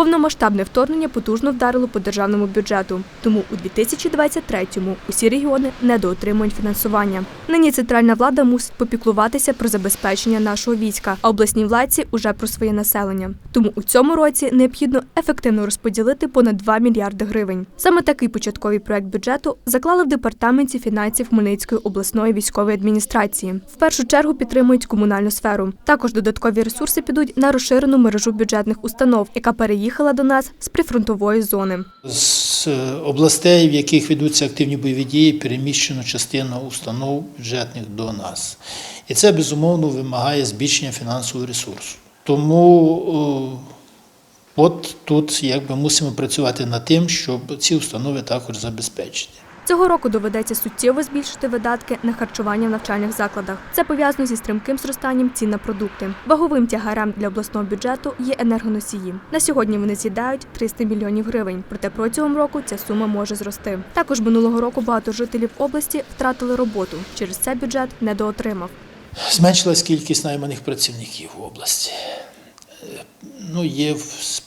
Повномасштабне вторгнення потужно вдарило по державному бюджету. Тому у 2023-му усі регіони недоотримують фінансування. Нині центральна влада мусить попіклуватися про забезпечення нашого війська, а обласні владці уже про своє населення. Тому у цьому році необхідно ефективно розподілити понад 2 мільярди гривень. Саме такий початковий проект бюджету заклали в департаменті фінансів Хмельницької обласної військової адміністрації. В першу чергу підтримують комунальну сферу. Також додаткові ресурси підуть на розширену мережу бюджетних установ, яка переїхала до нас з прифронтової зони. З е, областей, в яких ведуться активні бойові дії, переміщено частину установ бюджетних до нас. І це безумовно вимагає збільшення фінансового ресурсу. Тому от тут якби мусимо працювати над тим, щоб ці установи також забезпечити. Цього року доведеться суттєво збільшити видатки на харчування в навчальних закладах. Це пов'язано зі стрімким зростанням цін на продукти. Ваговим тягарем для обласного бюджету є енергоносії. На сьогодні вони з'їдають 300 мільйонів гривень. Проте протягом року ця сума може зрости. Також минулого року багато жителів області втратили роботу. Через це бюджет недоотримав. Зменшилась кількість найманих працівників в області. Ну, є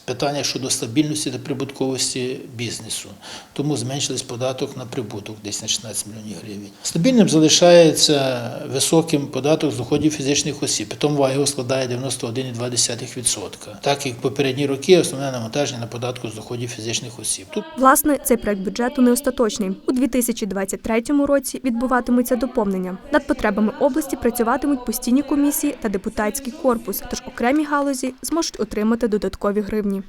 питання щодо стабільності та прибутковості бізнесу, тому зменшились податок на прибуток десь на 16 мільйонів гривень. Стабільним залишається високим податок з доходів фізичних осіб, тому його складає 91,2%. Так як попередні роки основне навантаження на податку з доходів фізичних осіб. Тут Власне, цей проект бюджету не остаточний. У 2023 році відбуватимуться доповнення. Над потребами області працюватимуть постійні комісії та депутатський корпус, тож окремі галузі зможуть отримати додаткові гривні.